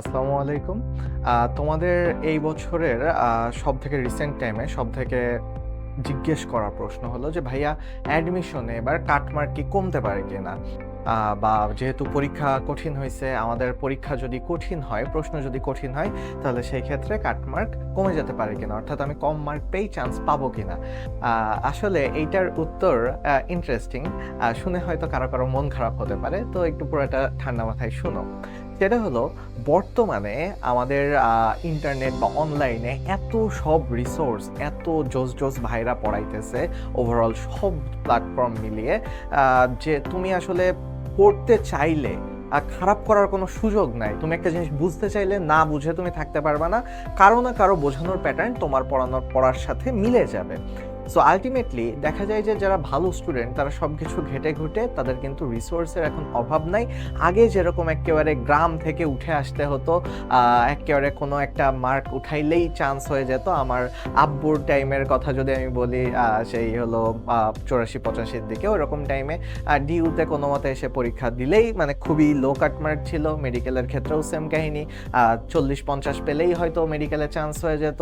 আসসালামু আলাইকুম। তোমাদের এই বছরের সব থেকে রিসেন্ট টাইমে সব থেকে জিজ্ঞেস করা প্রশ্ন হলো যে ভাইয়া অ্যাডমিশনে এবার কাটমার্ক কি কমতে পারে কিনা? আহ, বা যেহেতু পরীক্ষা কঠিন হয়েছে আমাদের পরীক্ষা যদি কঠিন হয় প্রশ্ন যদি কঠিন হয় তাহলে সেই ক্ষেত্রে কাটমার্ক কমে যেতে পারে কিনা? অর্থাৎ আমি কম মার্ক পেয়ে চান্স পাবো কিনা? আসলে এইটার উত্তর ইন্টারেস্টিং শুনে হয়তো কারও কারও মন খারাপ হতে পারে। তো একটু পুরোটা ঠান্ডা মাথায় শুনো। সেটা হলো, বর্তমানে আমাদের ইন্টারনেট বা অনলাইনে এত সব রিসোর্স এত জোস জোস ভাইরা পড়াইতেছে ওভারঅল সব প্ল্যাটফর্ম মিলিয়ে যে তুমি আসলে পড়তে চাইলে খারাপ করার কোনো সুযোগ নাই। তুমি একটা জিনিস বুঝতে চাইলে, না বুঝে তুমি থাকতে পারবে না। কারও না কারও বোঝানোর প্যাটার্ন তোমার পড়ানোর, পড়ার সাথে মিলে যাবে। সো আলটিমেটলি দেখা যায় যে যারা ভালো স্টুডেন্ট তারা সব কিছু ঘেটে ঘুটে তাদের কিন্তু রিসোর্সের এখন অভাব নাই। আগে যেরকম একেবারে গ্রাম থেকে উঠে আসতে হতো একেবারে কোনো একটা মার্ক উঠাইলেই চান্স হয়ে যেত। আমার আব্বুর টাইমের কথা যদি আমি বলি সেই হলো চৌরাশি পঁচাশির দিকে ওরকম টাইমে ডিউতে কোনো মতে এসে পরীক্ষা দিলেই মানে খুবই লো কাট মার্ক ছিল। মেডিকেলের ক্ষেত্রেও সেম কাহিনী চল্লিশ পঞ্চাশ পেলেই হয়তো মেডিকেলে চান্স হয়ে যেত।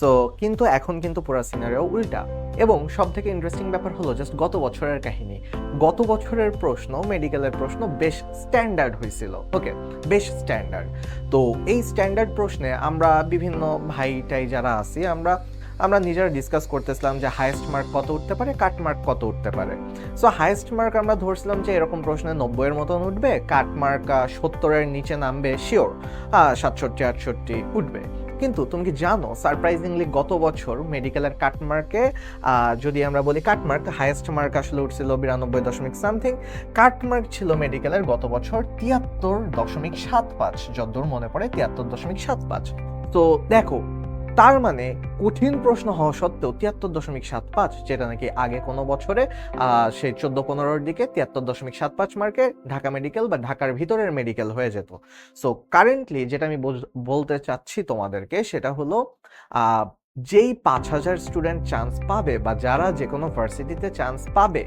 সো কিন্তু এখন কিন্তু পুরো সিনারিও উল্টা। এবং সব থেকে ইন্টারেস্টিং ব্যাপার হলো জাস্ট গত বছরের কাহিনী। গত বছরের প্রশ্ন মেডিকেলের প্রশ্ন বেশ স্ট্যান্ডার্ড হয়েছিল। ওকে বেশ স্ট্যান্ডার্ড তো এই স্ট্যান্ডার্ড প্রশ্নে আমরা বিভিন্ন ভাইটাই যারা আছি, আমরা আমরা নিজেরা ডিসকাস করতেছিলাম যে হাইয়েস্ট মার্ক কত উঠতে পারে কাট মার্ক কত উঠতে পারে। সো হাইয়েস্ট মার্ক আমরা ধরছিলাম যে এরকম প্রশ্নে নব্বইয়ের মতন উঠবে কাট মার্ক সত্তরের নিচে নামবে শিওর সাতষট্টি, আটষট্টি উঠবে। কিন্তু তুমি কি জানো সারপ্রাইজিংলি গত বছর মেডিকেলের কাটমার্কে যদি আমরা বলি কাটমার্ক হাইয়েস্ট মার্ক আসলে উঠছিল বিরানব্বই দশমিক সামথিং কাটমার্ক ছিল মেডিকেলের গত বছর তিয়াত্তর দশমিক সাত পাঁচ, যদ্দূর মনে পড়ে তিয়াত্তর দশমিক সাত পাঁচ। তো দেখো তার মানে কঠিন প্রশ্ন হওয়া সত্ত্বেও তিয়াত্তর দশমিক সাত পাঁচ, যেটা নাকি আগে কোনো বছরে সেই চোদ্দ পনেরোর দিকে তিয়াত্তর দশমিক সাত পাঁচ মার্কে ঢাকা মেডিকেল বা ঢাকার ভিতরের মেডিকেল হয়ে যেত। সো কারেন্টলি যেটা আমি বলতে চাচ্ছি তোমাদেরকে সেটা হলো যেই পাঁচ হাজার স্টুডেন্ট চান্স পাবে বা যারা যে কোনো ভার্সিটিতে চান্স পাবে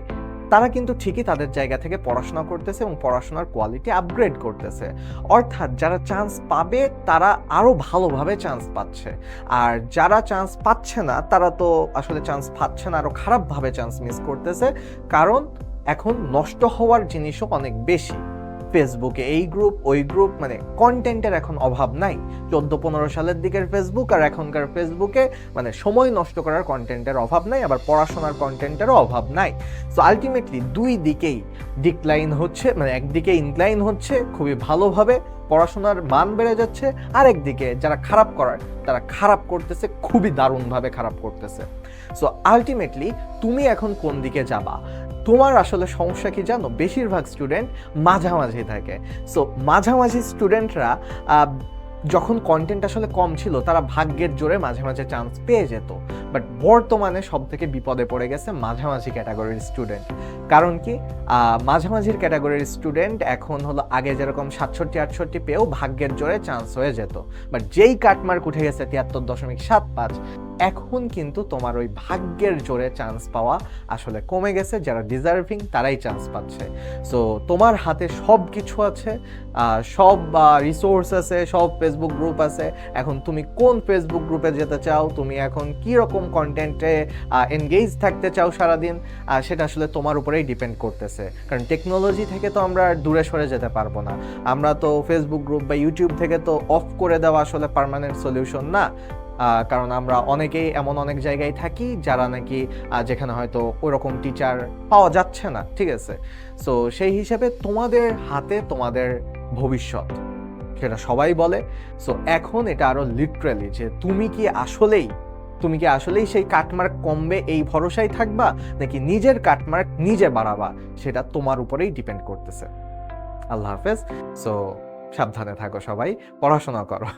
তারা কিন্তু ঠিকই তাদের জায়গা থেকে পড়াশোনা করতেছে এবং পড়াশোনার কোয়ালিটি আপগ্রেড করতেছে। অর্থাৎ যারা চান্স পাবে, তারা আরও ভালোভাবে চান্স পাচ্ছে। আর যারা চান্স পাচ্ছে না, তারা তো আসলে চান্স পাচ্ছে না আরও খারাপভাবে চান্স মিস করতেছে। কারণ এখন নষ্ট হওয়ার জিনিসও অনেক বেশি। ফেসবুকে এই গ্রুপ ওই গ্রুপ মানে কন্টেন্টের এখন অভাব নাই। চোদ্দ পনেরো সালের দিকের ফেসবুক আর এখনকার ফেসবুকে মানে সময় নষ্ট করার কন্টেন্টের অভাব নাই, আবার পড়াশোনার কন্টেন্টেরও অভাব নাই। সো আলটিমেটলি দুই দিকেই ডিক্লাইন হচ্ছে মানে একদিকে ইনক্লাইন হচ্ছে খুবই ভালোভাবে পড়াশোনার মান বেড়ে যাচ্ছে। আর একদিকে যারা খারাপ করার, তারা খারাপ করতেছে, খুবই দারুণভাবে খারাপ করতেছে। সো আলটিমেটলি তুমি এখন কোন দিকে যাবা? তোমার আসলে সমস্যা কি জানো? বেশিরভাগ স্টুডেন্ট মাঝামাঝি থাকে। সো মাঝামাঝি স্টুডেন্টরা যখন কন্টেন্ট আসলে কম ছিল, তারা ভাগ্যের জোরে মাঝে মাঝে চান্স পেয়ে যেত। বাট বর্তমানে সব থেকে বিপদে পড়ে গেছে মাঝামাঝি ক্যাটাগরির স্টুডেন্ট। কারণ কি? মাঝামাঝির ক্যাটাগরির স্টুডেন্ট এখন হলো আগে যেরকম সাতষট্টি, আটষট্টি পেয়েও ভাগ্যের জোরে চান্স হয়ে যেত। বাট যেই কাটমার্ক উঠে গেছে তিয়াত্তর দশমিক সাত পাঁচ এখন কিন্তু তোমার ওই ভাগ্যের জোরে চান্স পাওয়া আসলে কমে গেছে। যারা ডিজার্ভিং তারাই চান্স পাচ্ছে। সো তোমার হাতে সব কিছু আছে সব রিসোর্স আছে, সব ফেসবুক গ্রুপ আছে। এখন তুমি কোন ফেসবুক গ্রুপে যেতে চাও? তুমি এখন কি রকম কন্টেন্টে এনগেজ থাকতে চাও সারাদিন? সেটা আসলে তোমার উপরেই ডিপেন্ড করতেছে। কারণ টেকনোলজি থেকে তো আমরা দূরে সরে যেতে পারব না। আমরা তো ফেসবুক গ্রুপ বা ইউটিউব থেকে তো অফ করে দেওয়া আসলে পার্মানেন্ট সলিউশন না। কারণ আমরা অনেকেই এমন অনেক জায়গায় থাকি যারা নাকি যেখানে হয়তো ওরকম টিচার পাওয়া যাচ্ছে না, ঠিক আছে? সো সেই হিসেবে তোমাদের হাতে তোমাদের ভবিষ্যৎ, সেটা সবাই বলে। সো এখন এটা আরও লিটারালি যে তুমি কি আসলেই, তুমি কি আসলেই সেই কাটমার্ক কমবে, এই ভরসায় থাকবা, নাকি নিজের কাটমার্ক নিজে বাড়াবা, সেটা তোমার উপরেই ডিপেন্ড করতেছে। আল্লাহ হাফেজ। সো সাবধানে থাকো সবাই, পড়াশোনা করো।